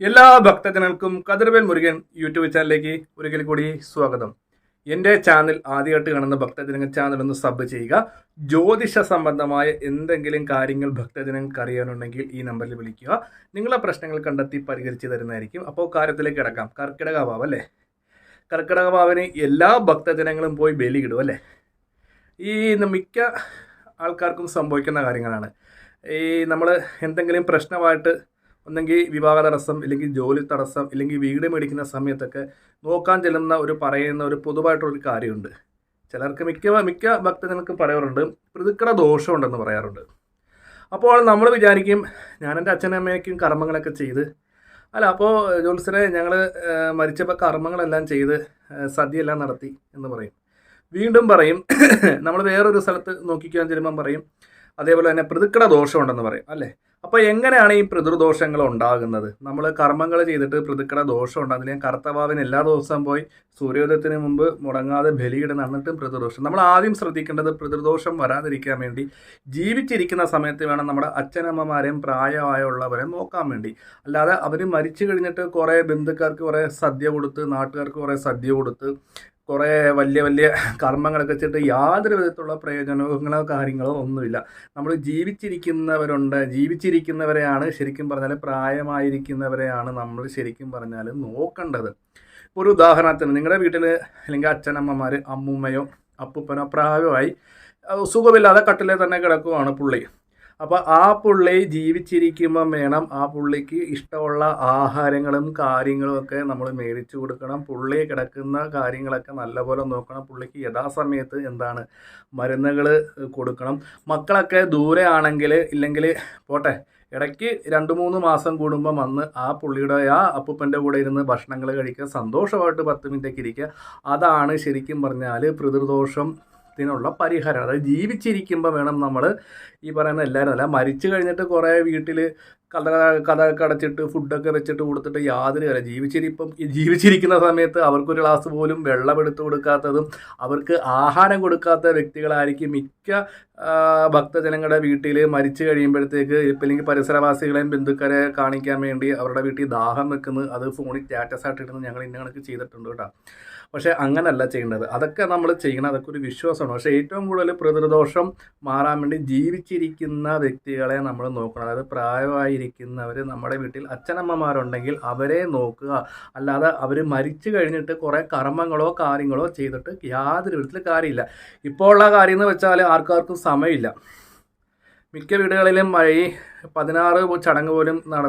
എല്ലാ ഭക്തജനങ്ങൾക്കും കതിർവേൽ മുരുകൻ യൂട്യൂബ് ചാനലിലേക്ക് ഒരിക്കൽ കൂടി സ്വാഗതം. എന്റെ ചാനൽ ആദ്യമായിട്ട് കാണുന്ന ഭക്തജനങ്ങൾ ചാനൽ ഒന്ന് സബ് ചെയ്യുക. ജ്യോതിഷ സംബന്ധമായ എന്തെങ്കിലും കാര്യങ്ങൾ ഭക്തജനങ്ങൾക്ക് അറിയാനുണ്ടെങ്കിൽ ഈ നമ്പറിൽ വിളിക്കുക. നിങ്ങളെ പ്രശ്നങ്ങൾ കണ്ടെത്തി പരിഹരിച്ച് തരുന്നതായിരിക്കും. അപ്പോൾ കാര്യത്തിലേക്ക് കിടക്കാം. കർക്കിടക ഭാവം അല്ലേ? കർക്കിടക ഭാവന് എല്ലാ ഭക്തജനങ്ങളും പോയി ബലിയിടും അല്ലേ? ഈ മിക്ക ആൾക്കാർക്കും സംഭവിക്കുന്ന കാര്യങ്ങളാണ്. ഈ നമ്മൾ എന്തെങ്കിലും പ്രശ്നമായിട്ട് ഒന്നെങ്കിൽ വിവാഹ തടസ്സം ഇല്ലെങ്കിൽ ജോലി തടസ്സം ഇല്ലെങ്കിൽ വീട് മേടിക്കുന്ന സമയത്തൊക്കെ നോക്കാൻ ചെല്ലുന്ന ഒരു പറയുന്ന ഒരു പൊതുവായിട്ടൊരു കാര്യമുണ്ട്. ചിലർക്ക് മിക്ക മിക്ക ഭക്തജനങ്ങൾക്ക് പറയാറുണ്ട് പ്രതിക്കട ദോഷമുണ്ടെന്ന് പറയാറുണ്ട്. അപ്പോൾ നമ്മൾ വിചാരിക്കും ഞാൻ എന്റെ അച്ഛനും അമ്മയ്ക്കും കർമ്മങ്ങളൊക്കെ ചെയ്ത് അല്ല അപ്പോൾ ജോത്സരെ ഞങ്ങൾ മരിച്ചപ്പോൾ കർമ്മങ്ങളെല്ലാം ചെയ്ത് സദ്യയെല്ലാം നടത്തി എന്ന് പറയും. വീണ്ടും പറയും നമ്മൾ വേറൊരു സ്ഥലത്ത് നോക്കിക്കാൻ ചെല്ലുമ്പം പറയും അതേപോലെ തന്നെ പ്രതിക്കട ദോഷമുണ്ടെന്ന് പറയും അല്ലേ? അപ്പോൾ എങ്ങനെയാണ് ഈ പിതൃദോഷങ്ങൾ ഉണ്ടാകുന്നത്? നമ്മൾ കർമ്മങ്ങൾ ചെയ്തിട്ട് പ്രതിക്കട ദോഷം ഉണ്ടാകുന്നില്ല ഞാൻ കർത്തവാവിന് എല്ലാ ദിവസവും പോയി സൂര്യോദയത്തിന് മുമ്പ് മുടങ്ങാതെ ബലിയിടുന്ന എന്നിട്ടും പിതൃദോഷം. നമ്മൾ ആദ്യം ശ്രദ്ധിക്കേണ്ടത് പിതൃദോഷം വരാതിരിക്കാൻ വേണ്ടി ജീവിച്ചിരിക്കുന്ന സമയത്ത് വേണം നമ്മുടെ അച്ഛനമ്മമാരെയും പ്രായമായുള്ളവരെയും നോക്കാൻ വേണ്ടി. അല്ലാതെ അവർ മരിച്ചു കഴിഞ്ഞിട്ട് കുറേ ബന്ധുക്കാർക്ക് കുറേ സദ്യ കൊടുത്ത് നാട്ടുകാർക്ക് കുറേ സദ്യ കൊടുത്ത് കുറേ വലിയ വലിയ കർമ്മങ്ങളൊക്കെ ചെയ്തിട്ട് യാതൊരു വിധത്തിലുള്ള പ്രയോജനങ്ങളോ കാര്യങ്ങളോ ഒന്നുമില്ല. നമ്മൾ ജീവിച്ചിരിക്കുന്നവരുണ്ട്. ജീവിച്ചിരിക്കുന്നവരെയാണ് ശരിക്കും പറഞ്ഞാൽ പ്രായമായിരിക്കുന്നവരെയാണ് നമ്മൾ ശരിക്കും പറഞ്ഞാൽ നോക്കേണ്ടത്. ഒരു ഉദാഹരണത്തിന് നിങ്ങളുടെ വീട്ടിൽ അല്ലെങ്കിൽ അച്ഛനമ്മമാർ അമ്മൂമ്മയോ അപ്പൂപ്പനോ പ്രായമായി സുഖമില്ലാതെ കട്ടിലെ തന്നെ കിടക്കുവാണ് പുള്ളി. അപ്പോൾ ആ പുള്ളി ജീവിച്ചിരിക്കുമ്പം വേണം ആ പുള്ളിക്ക് ഇഷ്ടമുള്ള ആഹാരങ്ങളും കാര്യങ്ങളും ഒക്കെ നമ്മൾ മേടിച്ചു കൊടുക്കണം. പുള്ളി കിടക്കുന്ന കാര്യങ്ങളൊക്കെ നല്ലപോലെ നോക്കണം. പുള്ളിക്ക് യഥാസമയത്ത് എന്താണ് മരുന്നുകൾ കൊടുക്കണം. മക്കളൊക്കെ ദൂരെ ആണെങ്കിൽ ഇല്ലെങ്കിൽ പോട്ടെ ഇടയ്ക്ക് രണ്ട് മൂന്ന് മാസം കൂടുമ്പോൾ വന്ന് ആ പുള്ളിയുടെ ആ അപ്പൂപ്പന്റെ കൂടെ ഇരുന്ന് ഭക്ഷണങ്ങൾ കഴിക്കുക സന്തോഷമായിട്ട് പത്ത് മിനിറ്റൊക്കെ ഇരിക്കുക. അതാണ് ശരിക്കും പറഞ്ഞാൽ പിതൃദോഷത്തിനുള്ള പരിഹാരം. അതായത് ജീവിച്ചിരിക്കുമ്പോൾ വേണം നമ്മൾ ഈ പറയുന്ന എല്ലാവരും അല്ല മരിച്ചു കഴിഞ്ഞിട്ട് കുറേ വീട്ടിൽ കഥ കഥ കടച്ചിട്ട് ഫുഡൊക്കെ വെച്ചിട്ട് കൊടുത്തിട്ട് യാതൊരു കാര്യം ജീവിച്ചിരിപ്പം ജീവിച്ചിരിക്കുന്ന സമയത്ത് അവർക്കൊരു ഗ്ലാസ് പോലും വെള്ളം എടുത്തു കൊടുക്കാത്തതും അവർക്ക് ആഹാരം കൊടുക്കാത്ത വ്യക്തികളായിരിക്കും മിക്ക ഭക്തജനങ്ങളുടെ വീട്ടിൽ മരിച്ചു കഴിയുമ്പോഴത്തേക്ക് ഇപ്പം അല്ലെങ്കിൽ പരിസരവാസികളെയും ബന്ധുക്കാരെ കാണിക്കാൻ വേണ്ടി അവരുടെ വീട്ടിൽ ദാഹം വെക്കുന്നത് അത് ഫോണിൽ സ്റ്റാറ്റസ് ആയിട്ട് ഇടുന്നത് ഞങ്ങൾ ഇന്ന കണക്ക് ചെയ്തിട്ടുണ്ട് കേട്ടോ. പക്ഷേ അങ്ങനല്ല ചെയ്യേണ്ടത്. അതൊക്കെ നമ്മൾ ചെയ്യണം. അതൊക്കെ ഒരു വിശ്വാസമാണ്. പക്ഷേ ഏറ്റവും കൂടുതൽ പ്രതിരോധോഷം മാറാൻ വേണ്ടി ജീവിച്ചിരിക്കുന്ന വ്യക്തികളെ നമ്മൾ നോക്കണം. അതായത് പ്രായമായിരിക്കുന്നവർ നമ്മുടെ വീട്ടിൽ അച്ഛനമ്മമാരുണ്ടെങ്കിൽ അവരെ നോക്കുക. അല്ലാതെ അവർ മരിച്ചു കഴിഞ്ഞിട്ട് കുറേ കർമ്മങ്ങളോ കാര്യങ്ങളോ ചെയ്തിട്ട് യാതൊരു വിധത്തിൽ കാര്യമില്ല. ഇപ്പോൾ ഉള്ള കാര്യം എന്ന് വെച്ചാൽ ആർക്കാർക്കും സമയമില്ല. മിക്ക വീടുകളിലും ഈ പതിനാറ് ചടങ്ങ് പോലും നട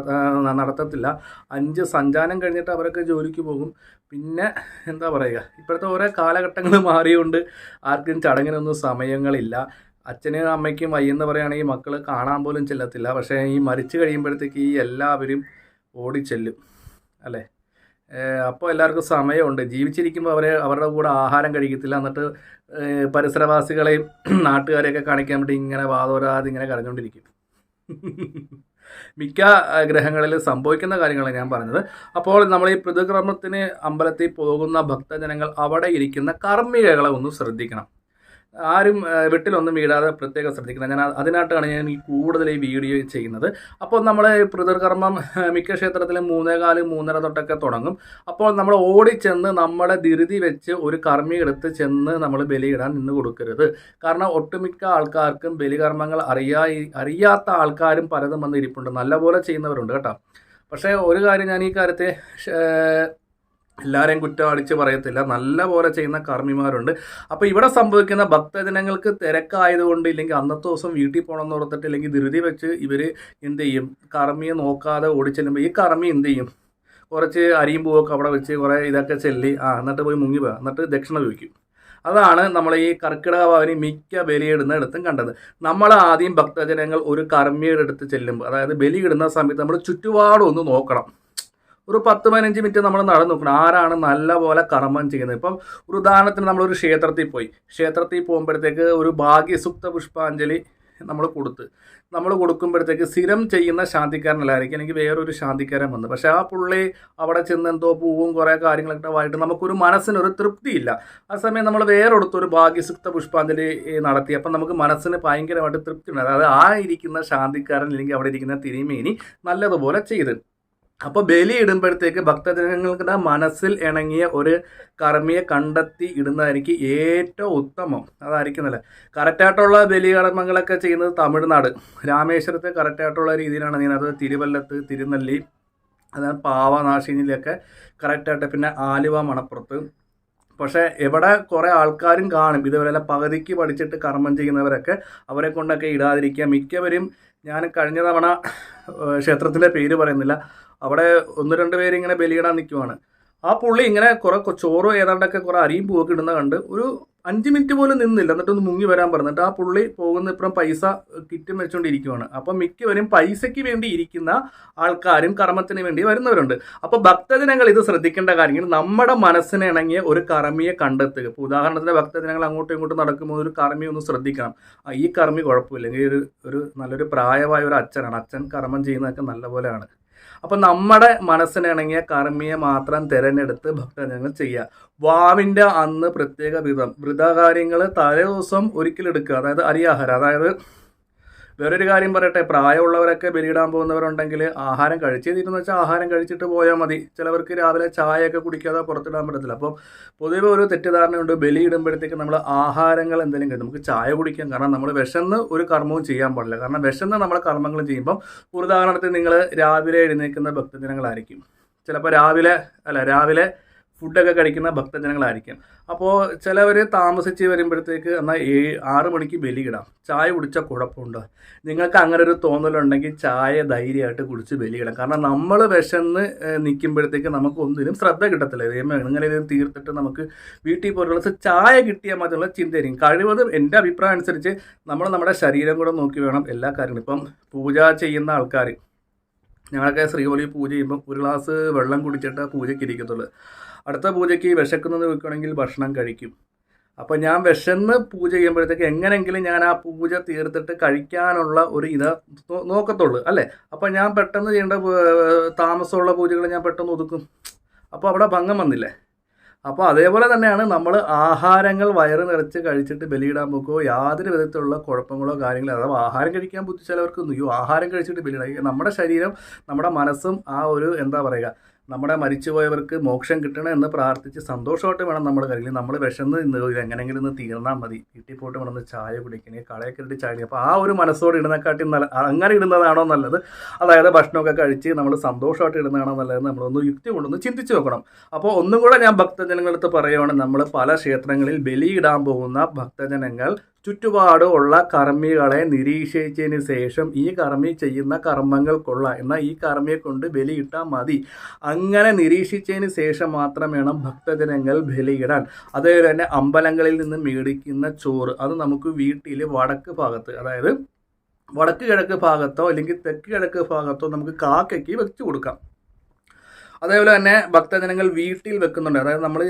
നടത്തത്തില്ല. അഞ്ച് സഞ്ചാരം കഴിഞ്ഞിട്ട് അവരൊക്കെ ജോലിക്ക് പോകും. പിന്നെ എന്താ പറയുക? ഇപ്പോഴത്തെ ഓരോ കാലഘട്ടങ്ങൾ മാറിയുകൊണ്ട് ആർക്കും ചടങ്ങിനൊന്നും സമയങ്ങളില്ല. അച്ഛനും അമ്മയ്ക്കും വയ്യെന്ന് പറയുകയാണെങ്കിൽ മക്കൾ കാണാൻ പോലും ചെല്ലത്തില്ല. പക്ഷേ ഈ മരിച്ചു കഴിയുമ്പോഴത്തേക്ക് ഈ എല്ലാവരും ഓടിച്ചെല്ലും. അല്ലേ? അപ്പോൾ എല്ലാവർക്കും സമയമുണ്ട്. ജീവിച്ചിരിക്കുമ്പോൾ അവരെ അവരുടെ കൂടെ ആഹാരം കഴിക്കത്തില്ല. എന്നിട്ട് പരിസരവാസികളെയും നാട്ടുകാരെയൊക്കെ കാണിക്കാൻ വേണ്ടി ഇങ്ങനെ വാതോരാതെ ഇങ്ങനെ കരഞ്ഞുകൊണ്ടിരിക്കും. മിക്ക ഗ്രഹങ്ങളിൽ സംഭവിക്കുന്ന കാര്യങ്ങളാണ് ഞാൻ പറഞ്ഞത്. അപ്പോൾ നമ്മൾ ഈ പ്രതിക്രമത്തിന് അമ്പലത്തിൽ പോകുന്ന ഭക്തജനങ്ങൾ അവിടെ ഇരിക്കുന്ന കർമ്മികകളെ ഒന്ന് ശ്രദ്ധിക്കണം. ആരും വെട്ടിലൊന്നും വീടാതെ പ്രത്യേകം ശ്രദ്ധിക്കുന്നത്. ഞാൻ അത് അതിനായിട്ടാണ് ഞാൻ ഈ കൂടുതൽ ഈ വീഡിയോ ചെയ്യുന്നത്. അപ്പോൾ നമ്മൾ പിതൃകർമ്മം മിക്ക ക്ഷേത്രത്തിലും മൂന്നേകാൽ മൂന്നര തൊട്ടൊക്കെ തുടങ്ങും. അപ്പോൾ നമ്മൾ ഓടിച്ചെന്ന് നമ്മുടെ ധൃതി വെച്ച് ഒരു കർമ്മി എടുത്ത് ചെന്ന് നമ്മൾ ബലിയിടാൻ നിന്ന് കൊടുക്കരുത്. കാരണം ഒട്ടുമിക്ക ആൾക്കാർക്കും ബലികർമ്മങ്ങൾ അറിയാ അറിയാത്ത ആൾക്കാരും പലതും വന്ന് ഇരിപ്പുണ്ട്. നല്ലപോലെ ചെയ്യുന്നവരുണ്ട് കേട്ടോ. പക്ഷേ ഒരു കാര്യം ഞാൻ ഈ കാര്യത്തെ എല്ലാവരെയും കുറ്റം അടിച്ച് പറയത്തില്ല. നല്ല പോലെ ചെയ്യുന്ന കർമ്മിമാരുണ്ട്. അപ്പോൾ ഇവിടെ സംഭവിക്കുന്ന ഭക്തജനങ്ങൾക്ക് തിരക്കായതുകൊണ്ട് ഇല്ലെങ്കിൽ അന്നത്തെ ദിവസം വീട്ടിൽ പോകണമെന്ന് ഓർത്തിട്ട് ഇല്ലെങ്കിൽ ധൃതി വെച്ച് ഇവർ എന്ത് ചെയ്യും? കർമ്മിയെ നോക്കാതെ ഓടിച്ചെല്ലുമ്പോൾ ഈ കർമ്മി എന്ത് ചെയ്യും? കുറച്ച് അരിയും പൂവൊക്കെ അവിടെ വെച്ച് കുറേ ഇതൊക്കെ ചെല്ലി ആ എന്നിട്ട് പോയി മുങ്ങി പോകാം എന്നിട്ട് ദക്ഷിണ ചോദിക്കും. അതാണ് നമ്മൾ ഈ കർക്കിടക ഭവനി മിക്ക ബലിയിടുന്ന ഇടത്തും കണ്ടത്. നമ്മൾ ആദ്യം ഭക്തജനങ്ങൾ ഒരു കർമ്മിയുടെ അടുത്ത് ചെല്ലുമ്പോൾ അതായത് ബലിയിടുന്ന സമയത്ത് നമ്മൾ ചുറ്റുപാടും ഒന്ന് നോക്കണം. ഒരു പത്ത് പതിനഞ്ച് മിനിറ്റ് നമ്മൾ നടന്നു നോക്കണം ആരാണ് നല്ല പോലെ കർമ്മം ചെയ്യുന്നത്? ഇപ്പം ഒരു ഉദാഹരണത്തിന് നമ്മളൊരു ക്ഷേത്രത്തിൽ പോയി. ക്ഷേത്രത്തിൽ പോകുമ്പോഴത്തേക്ക് ഒരു ഭാഗ്യസുക്ത പുഷ്പാഞ്ജലി നമ്മൾ കൊടുത്ത്. നമ്മൾ കൊടുക്കുമ്പോഴത്തേക്ക് സ്ഥിരം ചെയ്യുന്ന ശാന്തിക്കാരനല്ലായിരിക്കും. എനിക്ക് വേറൊരു ശാന്തിക്കാരൻ വന്നു. പക്ഷേ ആ പുള്ളി അവിടെ ചെന്ന് എന്തോ പൂവും കുറേ കാര്യങ്ങളൊക്കെ ആയിട്ട് നമുക്കൊരു മനസ്സിനൊരു തൃപ്തിയില്ല. ആ സമയം നമ്മൾ വേറൊടുത്തൊരു ഭാഗ്യസുക്ത പുഷ്പാഞ്ജലി നടത്തി. അപ്പം നമുക്ക് മനസ്സിന് ഭയങ്കരമായിട്ട് തൃപ്തി ഉണ്ട് അതായത് ആ ഇരിക്കുന്ന ശാന്തിക്കാരൻ അല്ലെങ്കിൽ അവിടെ ഇരിക്കുന്ന തിരുമേനി നല്ലതുപോലെ ചെയ്ത്. അപ്പോൾ ബലി ഇടുമ്പോഴത്തേക്ക് ഭക്തജനങ്ങളുടെ മനസ്സിൽ ഇണങ്ങിയ ഒരു കർമ്മിയെ കണ്ടെത്തി ഇടുന്നതായിരിക്കും ഏറ്റവും ഉത്തമം. അതായിരിക്കും നല്ല കറക്റ്റായിട്ടുള്ള ബലികർമ്മങ്ങളൊക്കെ ചെയ്യുന്നത് തമിഴ്നാട്. രാമേശ്വരത്തെ കറക്റ്റായിട്ടുള്ള രീതിയിലാണ്. ചെയ്യുന്നത് തിരുവല്ലത്ത് തിരുനെല്ലി അതായത് പാവനാശിനിയിലൊക്കെ കറക്റ്റായിട്ട് പിന്നെ ആലുവ മണപ്പുറത്ത്. പക്ഷേ എവിടെ കുറേ ആൾക്കാരും കാണും. ഇതുപോലെ പകുതിക്ക് പഠിച്ചിട്ട് കർമ്മം ചെയ്യുന്നവരൊക്കെ അവരെ കൊണ്ടൊക്കെ ഇടാതിരിക്കുക. മിക്കവരും ഞാൻ കഴിഞ്ഞ തവണ ക്ഷേത്രത്തിലെ പേര് പറയുന്നില്ല. അവിടെ ഒന്ന് രണ്ട് പേര് ഇങ്ങനെ ബലിയിടാൻ നിൽക്കുവാണ് ആ പുള്ളി ഇങ്ങനെ കുറെ ചോറ് ഏതാണ്ടൊക്കെ കുറെ അരിയും പൂവൊക്കെ ഇടുന്ന കണ്ട് ഒരു അഞ്ച് മിനിറ്റ് പോലും നിന്നില്ല. എന്നിട്ടൊന്ന് മുങ്ങി വരാൻ പറഞ്ഞിട്ട് ആ പുള്ളി പോകുന്ന ഇപ്പം പൈസ കിറ്റും വെച്ചുകൊണ്ടിരിക്കുവാണ് അപ്പം മിക്കവരും പൈസയ്ക്ക് വേണ്ടി ഇരിക്കുന്ന ആൾക്കാരും കർമ്മത്തിന് വേണ്ടി വരുന്നവരുണ്ട്. അപ്പോൾ ഭക്തജനങ്ങൾ ഇത് ശ്രദ്ധിക്കേണ്ട കാര്യങ്ങൾ നമ്മുടെ മനസ്സിന് ഇണങ്ങിയ ഒരു കർമ്മിയെ കണ്ടെത്തുക. ഇപ്പോൾ ഉദാഹരണത്തിന് ഭക്തജനങ്ങൾ അങ്ങോട്ടും ഇങ്ങോട്ടും നടക്കുമ്പോൾ ഒരു കർമ്മി ഒന്ന് ശ്രദ്ധിക്കണം. ഈ കർമ്മി കുഴപ്പമില്ലെങ്കിൽ ഒരു ഒരു നല്ലൊരു പ്രായമായ ഒരു അച്ഛനാണ്. അച്ഛൻ കർമ്മം ചെയ്യുന്നതൊക്കെ നല്ലപോലെയാണ്. അപ്പം നമ്മുടെ മനസ്സിനിണങ്ങിയ കർമ്മിയെ മാത്രം തിരഞ്ഞെടുത്ത് ഭക്തജനങ്ങൾ ചെയ്യുക. വാവിന്റെ അന്ന് പ്രത്യേക വിധം വ്രതകാര്യങ്ങൾ തലേ ദിവസം ഒരിക്കലെടുക്കുക. അതായത് അരിയാഹാരം. അതായത് വേറൊരു കാര്യം പറയട്ടെ പ്രായമുള്ളവരൊക്കെ ബലിയിടാൻ പോകുന്നവരുണ്ടെങ്കിൽ ആഹാരം കഴിച്ചേ തീരുന്ന വെച്ചാൽ ആഹാരം കഴിച്ചിട്ട് പോയാൽ മതി. ചിലവർക്ക് രാവിലെ ചായയൊക്കെ കുടിക്കാതെ പുറത്തിടാൻ പറ്റത്തില്ല. അപ്പോൾ പൊതുവെ ഒരു തെറ്റിദ്ധാരണയുണ്ട്. ബലി ഇടുമ്പോഴത്തേക്ക് നമ്മൾ ആഹാരങ്ങൾ എന്തെങ്കിലും കഴിക്കും. നമുക്ക് ചായ കുടിക്കാം. കാരണം നമ്മൾ വിശന്ന് ഒരു കർമ്മവും ചെയ്യാൻ പാടില്ല. കാരണം വിശന്ന് നമ്മൾ കർമ്മങ്ങൾ ചെയ്യുമ്പം ഉദാഹരണത്തിന് നിങ്ങൾ രാവിലെ എഴുന്നേൽക്കുന്ന ഭക്തജനങ്ങളായിരിക്കും. ചിലപ്പോൾ രാവിലെ അല്ല രാവിലെ ഫുഡൊക്കെ കഴിക്കുന്ന ഭക്തജനങ്ങളായിരിക്കും അപ്പോൾ ചിലവർ താമസിച്ച് വരുമ്പോഴത്തേക്ക് എന്നാൽ ഏഴ് ആറ് മണിക്ക് ബലിയിടാം. ചായ കുടിച്ചാൽ കുഴപ്പമുണ്ടോ. നിങ്ങൾക്ക് അങ്ങനെ ഒരു തോന്നലുണ്ടെങ്കിൽ ചായ ധൈര്യമായിട്ട് കുടിച്ച് ബലിയിടാം. കാരണം നമ്മൾ വിശന്ന് നിൽക്കുമ്പോഴത്തേക്ക് നമുക്ക് ഒന്നിനും ശ്രദ്ധ കിട്ടത്തില്ല. ദൈവമേ ഇത് തീർത്തിട്ട് നമുക്ക് വീട്ടിൽ പോലുള്ള ചായ കിട്ടിയാൽ മതിയുള്ള ചിന്തയായിരിക്കും. കഴിവതും എന്റെ അഭിപ്രായം അനുസരിച്ച് നമ്മൾ നമ്മുടെ ശരീരം കൂടെ നോക്കി വേണം എല്ലാ കാര്യങ്ങളും. ഇപ്പം പൂജ ചെയ്യുന്ന ആൾക്കാർ ഞങ്ങളൊക്കെ ശ്രീവലി പൂജ ചെയ്യുമ്പോൾ ഒരു ഗ്ലാസ് വെള്ളം കുടിച്ചിട്ട് പൂജയ്ക്ക് ഇരിക്കത്തുള്ളൂ. അടുത്ത പൂജയ്ക്ക് വിശക്കുന്നത് വെക്കുകയാണെങ്കിൽ ഭക്ഷണം കഴിക്കും. അപ്പോൾ ഞാൻ വിശന്ന് പൂജ ചെയ്യുമ്പോഴത്തേക്ക് എങ്ങനെയെങ്കിലും ഞാൻ ആ പൂജ തീർത്തിട്ട് കഴിക്കാനുള്ള ഒരു ഇത് നോക്കത്തുള്ളൂ അല്ലേ? അപ്പോൾ ഞാൻ പെട്ടെന്ന് ചെയ്യേണ്ട താമസമുള്ള പൂജകൾ ഞാൻ പെട്ടെന്ന് ഒതുക്കും. അപ്പോൾ അവിടെ ഭംഗം വന്നില്ലേ? അപ്പോൾ അതേപോലെ തന്നെയാണ് നമ്മൾ ആഹാരങ്ങൾ വയറ് നിറച്ച് കഴിച്ചിട്ട് ബലിയിടാൻ പോകുമോ യാതൊരു വിധത്തിലുള്ള കുഴപ്പങ്ങളോ കാര്യങ്ങളോ അഥവാ ആഹാരം കഴിക്കാൻ ബുദ്ധി അയ്യോ ആഹാരം കഴിച്ചിട്ട് ബലിയിടാം നമ്മുടെ ശരീരം നമ്മുടെ മനസ്സും ആ ഒരു എന്താ പറയുക നമ്മുടെ മരിച്ചുപോയവർക്ക് മോക്ഷം കിട്ടണം എന്ന് പ്രാർത്ഥിച്ച് സന്തോഷമായിട്ട് വേണം നമ്മൾ കരുതി നമ്മൾ വിശന്ന് ഇന്ന് ഇത് എങ്ങനെയെങ്കിലും ഒന്ന് തീർന്നാൽ മതി. വീട്ടിൽ വേണം ഒന്ന് ചായ കുടിക്കണേ. കളയൊക്കെ ഇട്ട് ചായ അപ്പോൾ ആ ഒരു മനസ്സോട് ഇടുന്നേക്കാട്ടി നല്ല അങ്ങനെ ഇടുന്നതാണോ നല്ലത്? അതായത് ഭക്ഷണമൊക്കെ കഴിച്ച് നമ്മൾ സന്തോഷമായിട്ട് ഇടുന്നതാണോ നല്ലത് നമ്മളൊന്ന് യുക്തി കൊണ്ടൊന്ന് ചിന്തിച്ച് നോക്കണം അപ്പോൾ ഒന്നും കൂടെ ഞാൻ ഭക്തജനങ്ങളടുത്ത് പറയുവാണ്. നമ്മൾ പല ക്ഷേത്രങ്ങളിൽ ബലിയിടാൻ പോകുന്ന ഭക്തജനങ്ങൾ ചുറ്റുപാട് ഉള്ള കർമ്മികളെ നിരീക്ഷിച്ചതിന് ശേഷം ഈ കർമ്മി ചെയ്യുന്ന കർമ്മങ്ങൾക്കുള്ള എന്നാൽ ഈ കർമ്മിയെ കൊണ്ട് ബലിയിട്ടാൽ മതി. അങ്ങനെ നിരീക്ഷിച്ചതിന് ശേഷം മാത്രം വേണം ഭക്തജനങ്ങൾ ബലിയിടാൻ. അതേപോലെ തന്നെ അമ്പലങ്ങളിൽ നിന്ന് മേടിക്കുന്ന ചോറ്. അത് നമുക്ക് വീട്ടിൽ വടക്ക് ഭാഗത്ത് അതായത് വടക്ക് കിഴക്ക് ഭാഗത്തോ അല്ലെങ്കിൽ തെക്ക് കിഴക്ക് ഭാഗത്തോ നമുക്ക് കാക്കയ്ക്ക് വെച്ച് കൊടുക്കാം. അതേപോലെ തന്നെ ഭക്തജനങ്ങൾ വീട്ടിൽ വെക്കുന്നുണ്ട്. അതായത് നമ്മൾ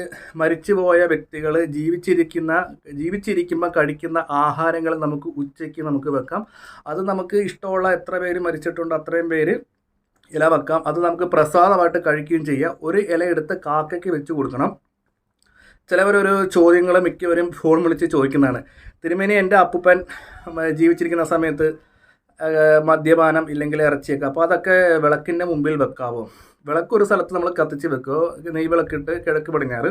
മരിച്ചുപോയ വ്യക്തികൾ ജീവിച്ചിരിക്കുന്ന ജീവിച്ചിരിക്കുമ്പോൾ കഴിക്കുന്ന ആഹാരങ്ങൾ നമുക്ക് ഉച്ചയ്ക്ക് നമുക്ക് വെക്കാം. അത് നമുക്ക് ഇഷ്ടമുള്ള എത്ര പേര് മരിച്ചിട്ടുണ്ട് അത്രയും പേര് ഇല വെക്കാം. അത് നമുക്ക് പ്രസാദമായിട്ട് കഴിക്കുകയും ചെയ്യാം. ഒരു ഇല എടുത്ത് കാക്കയ്ക്ക് വെച്ച് കൊടുക്കണം. ചിലവരൊരു ചോദ്യങ്ങൾ മിക്കവരും ഫോൺ വിളിച്ച് ചോദിക്കുന്നതാണ്. തിരുമേനി എന്റെ അപ്പൂപ്പൻ ജീവിച്ചിരിക്കുന്ന സമയത്ത് മദ്യപാനം ഇല്ലെങ്കിൽ ഇറച്ചിയൊക്കെ. അപ്പോൾ അതൊക്കെ വിളക്കിന്റെ മുമ്പിൽ വെക്കാവോ? വിളക്ക് ഒരു സ്ഥലത്ത് നമ്മൾ കത്തിച്ച് വെക്കുകയോ നെയ് വിളക്കിട്ട് കിഴക്ക് പടിഞ്ഞാറ്.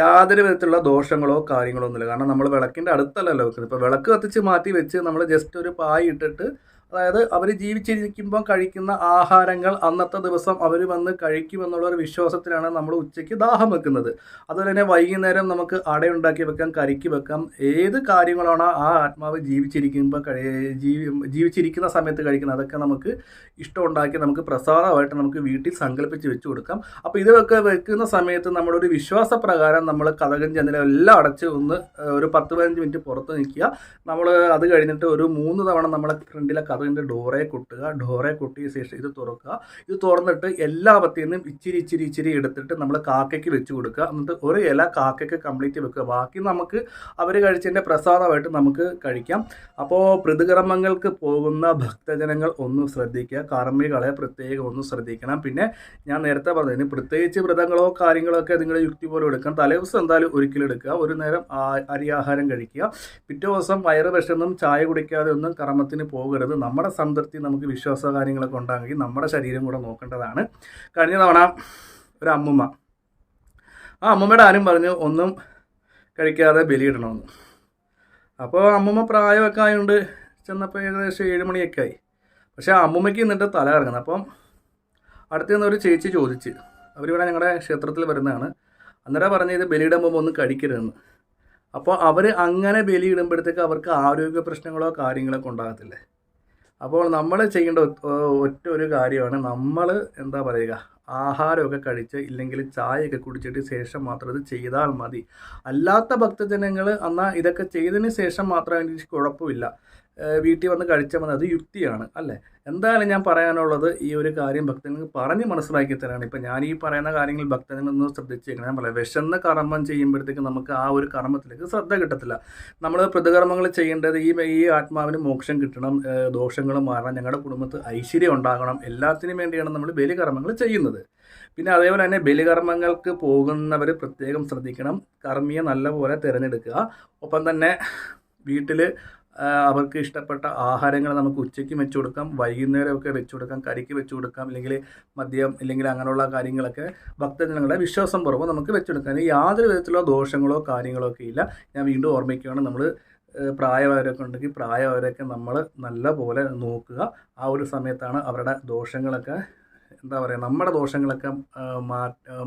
യാതൊരു വിധത്തിലുള്ള ദോഷങ്ങളോ കാര്യങ്ങളോ ഒന്നുമില്ല. കാരണം നമ്മൾ വിളക്കിന്റെ അടുത്തല്ലല്ലോ വെക്കുന്നത്. ഇപ്പോൾ വിളക്ക് കത്തിച്ച് മാറ്റി വെച്ച് നമ്മൾ ജസ്റ്റ് ഒരു പായ ഇട്ടിട്ട് അതായത് അവർ ജീവിച്ചിരിക്കുമ്പോൾ കഴിക്കുന്ന ആഹാരങ്ങൾ അന്നത്തെ ദിവസം അവർ വന്ന് കഴിക്കുമെന്നുള്ള ഒരു വിശ്വാസത്തിലാണ് നമ്മൾ ഉച്ചയ്ക്ക് ദാഹം വെക്കുന്നത്. അതുപോലെ തന്നെ വൈകുന്നേരം നമുക്ക് അടയുണ്ടാക്കി വെക്കാം കരിക്ക് വെക്കാം. ഏത് കാര്യങ്ങളാണോ ആ ആത്മാവ് ജീവിച്ചിരിക്കുമ്പോൾ ജീവിച്ചിരിക്കുന്ന സമയത്ത് കഴിക്കുന്നത് അതൊക്കെ നമുക്ക് ഇഷ്ടമുണ്ടാക്കി നമുക്ക് പ്രസാദമായിട്ട് നമുക്ക് വീട്ടിൽ സങ്കല്പിച്ച് വെച്ച് കൊടുക്കാം. അപ്പോൾ ഇതൊക്കെ വെക്കുന്ന സമയത്ത് നമ്മുടെ ഒരു വിശ്വാസപ്രകാരം നമ്മൾ കഥകൻ ചന്ദ്ര എല്ലാം അടച്ച് ഒന്ന് ഒരു പത്ത് പതിനഞ്ച് മിനിറ്റ് പുറത്ത് നിൽക്കുക. നമ്മൾ അത് കഴിഞ്ഞിട്ട് ഒരു മൂന്ന് തവണ നമ്മളെ ഫ്രണ്ടിലെ കഥകിന്റെ ഡോറെ കൊട്ടുക ഡോറെ കൊട്ടിയ ശേഷം ഇത് തുറക്കുക. ഇത് തുറന്നിട്ട് എല്ലാ പത്തിൽ നിന്നും ഇച്ചിരി ഇച്ചിരി ഇച്ചിരി എടുത്തിട്ട് നമ്മൾ കാക്കയ്ക്ക് വെച്ച് കൊടുക്കുക. എന്നിട്ട് ഒരു ഇല കാക്കയ്ക്ക് കംപ്ലീറ്റ് വെക്കുക. ബാക്കി നമുക്ക് അവർ കഴിച്ചതിന്റെ പ്രസാദമായിട്ട് നമുക്ക് കഴിക്കാം. അപ്പോൾ പ്രതികർമ്മങ്ങൾക്ക് പോകുന്ന ഭക്തജനങ്ങൾ ഒന്ന് ശ്രദ്ധിക്കുക. കർമ്മികളെ പ്രത്യേകം ഒന്ന് ശ്രദ്ധിക്കണം. പിന്നെ ഞാൻ നേരത്തെ പറഞ്ഞതിന് പ്രത്യേകിച്ച് വ്രതങ്ങളോ കാര്യങ്ങളോ ഒക്കെ നിങ്ങൾ യുക്തി പോലെ എടുക്കാം തലേദിവസം എന്തായാലും ഒരിക്കലും എടുക്കുക. ഒരു നേരം അരിയാഹാരം കഴിക്കുക. പിറ്റേ ദിവസം വയറ് വിഷമം ചായ കുടിക്കാതെ ഒന്നും കർമ്മത്തിന് പോകരുത്. നമ്മുടെ സംതൃപ്തി നമുക്ക് വിശ്വാസ കാര്യങ്ങളൊക്കെ ഉണ്ടാകുമെങ്കിൽ നമ്മുടെ ശരീരം കൂടെ നോക്കേണ്ടതാണ്. കഴിഞ്ഞ തവണ ഒരു അമ്മുമ്മ. ആ അമ്മുമ്മയുടെ ആരും പറഞ്ഞു ഒന്നും കഴിക്കാതെ ബലിയിടണമെന്ന് അപ്പോൾ അമ്മുമ്മ പ്രായമൊക്കെ ആയതുകൊണ്ട് ചെന്നപ്പോൾ ഏകദേശം ഏഴ് മണിയൊക്കെ ആയി. പക്ഷേ അമ്മുമ്മയ്ക്ക് എന്നിട്ട് തല കറങ്ങുന്നത് അപ്പം അടുത്ത് നിന്ന് ഒരു ചേച്ചി ചോദിച്ച്. അവരിവിടെ ഞങ്ങളുടെ ക്ഷേത്രത്തിൽ വരുന്നതാണ്. അന്നേരം പറഞ്ഞ ഇത് ബലിയിടുമ്പോൾ ഒന്നും കഴിക്കരുതെന്ന് അപ്പോൾ അവർ അങ്ങനെ ബലിയിടുമ്പോഴത്തേക്ക് അവർക്ക് ആരോഗ്യ പ്രശ്നങ്ങളോ കാര്യങ്ങളൊക്കെ ഉണ്ടാകത്തില്ലേ? അപ്പോൾ നമ്മൾ ചെയ്യേണ്ട ഒറ്റ ഒരു കാര്യമാണ് നമ്മൾ എന്താ പറയുക ആഹാരമൊക്കെ കഴിച്ച് ഇല്ലെങ്കിൽ ചായയൊക്കെ കുടിച്ചിട്ട് ശേഷം മാത്രം ഇത് ചെയ്താൽ മതി. അല്ലാത്ത ഭക്തജനങ്ങൾ എന്നാൽ ഇതൊക്കെ ചെയ്തതിന് ശേഷം മാത്രം കുഴപ്പമില്ല. വീട്ടിൽ വന്ന് കഴിച്ചാൽ മതി. അത് യുക്തിയാണ് അല്ലേ? എന്തായാലും ഞാൻ പറയാനുള്ളത് ഈ ഒരു കാര്യം ഭക്തജനങ്ങൾക്ക് പറഞ്ഞ് മനസ്സിലാക്കി തരാണ് ഇപ്പം ഞാൻ ഈ പറയുന്ന കാര്യങ്ങൾ ഭക്തജനൊന്ന് ശ്രദ്ധിച്ചേക്കണം. ഞാൻ പറയാം വിശന്ന് കർമ്മം ചെയ്യുമ്പോഴത്തേക്ക് നമുക്ക് ആ ഒരു കർമ്മത്തിലേക്ക് ശ്രദ്ധ കിട്ടത്തില്ല. നമ്മൾ പ്രതികർമ്മങ്ങൾ ചെയ്യേണ്ടത് ഈ ഈ ആത്മാവിന് മോക്ഷം കിട്ടണം ദോഷങ്ങൾ മാറണം ഞങ്ങളുടെ കുടുംബത്തിൽ ഐശ്വര്യം ഉണ്ടാകണം. എല്ലാത്തിനും വേണ്ടിയാണ് നമ്മൾ ബലികർമ്മങ്ങൾ ചെയ്യുന്നത്. പിന്നെ അതേപോലെ തന്നെ ബലികർമ്മങ്ങൾക്ക് പോകുന്നവർ പ്രത്യേകം ശ്രദ്ധിക്കണം. കർമ്മിയെ നല്ലപോലെ തിരഞ്ഞെടുക്കുക. ഒപ്പം തന്നെ വീട്ടിൽ അവർക്ക് ഇഷ്ടപ്പെട്ട ആഹാരങ്ങൾ നമുക്ക് ഉച്ചയ്ക്ക് വെച്ചു കൊടുക്കാം വൈകുന്നേരമൊക്കെ വെച്ച് കൊടുക്കാം കരിക്ക് വെച്ചു കൊടുക്കാം അല്ലെങ്കിൽ മദ്യം ഇല്ലെങ്കിൽ അങ്ങനെയുള്ള കാര്യങ്ങളൊക്കെ ഭക്തജനങ്ങളുടെ വിശ്വാസം പുറമെ നമുക്ക് വെച്ചെടുക്കാൻ യാതൊരു വിധത്തിലുള്ള ദോഷങ്ങളോ കാര്യങ്ങളോ ഒക്കെ ഇല്ല. ഞാൻ വീണ്ടും ഓർമ്മിക്കുകയാണ് നമ്മൾ പ്രായമായവരൊക്കെ ഉണ്ടെങ്കിൽ പ്രായമായവരൊക്കെ നമ്മൾ നല്ല പോലെ നോക്കുക. ആ ഒരു സമയത്താണ് അവരുടെ ദോഷങ്ങളൊക്കെ എന്താ പറയുക നമ്മുടെ ദോഷങ്ങളൊക്കെ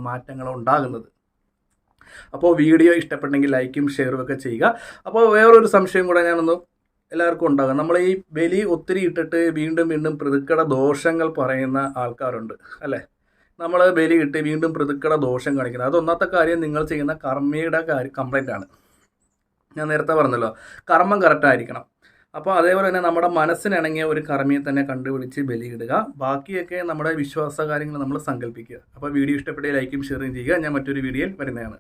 മാറ്റങ്ങൾ ഉണ്ടാകുന്നത്. അപ്പോൾ വീഡിയോ ഇഷ്ടപ്പെട്ടെങ്കിൽ ലൈക്കും ഷെയറും ഒക്കെ ചെയ്യുക. അപ്പോൾ വേറൊരു സംശയം കൂടെ ഞാനൊന്ന് എല്ലാവർക്കും ഉണ്ടാകും. നമ്മൾ ഈ ബലി ഒത്തിരി ഇട്ടിട്ട് വീണ്ടും വീണ്ടും പ്രതിക്കട ദോഷങ്ങൾ പറയുന്ന ആൾക്കാരുണ്ട് അല്ലേ? നമ്മൾ ബലി ഇട്ട് വീണ്ടും പ്രതിക്കട ദോഷം കാണിക്കുന്നത് അതൊന്നാത്ത കാര്യം നിങ്ങൾ ചെയ്യുന്ന കർമ്മയുടെ കാര്യം കംപ്ലൈന്റ് ആണ്. ഞാൻ നേരത്തെ പറഞ്ഞല്ലോ കർമ്മം കറക്റ്റായിരിക്കണം അപ്പോൾ അതേപോലെ തന്നെ നമ്മുടെ മനസ്സിനിണങ്ങിയ ഒരു കർമ്മിയെ തന്നെ കണ്ടുപിടിച്ച് ബലിയിടുക ബാക്കിയൊക്കെ നമ്മുടെ വിശ്വാസ കാര്യങ്ങൾ നമ്മൾ സങ്കല്പിക്കുക. അപ്പോൾ വീഡിയോ ഇഷ്ടപ്പെട്ടേ ലൈക്കും ഷെയറും ചെയ്യുക. ഞാൻ മറ്റൊരു വീഡിയോയിൽ വരുന്നതാണ്.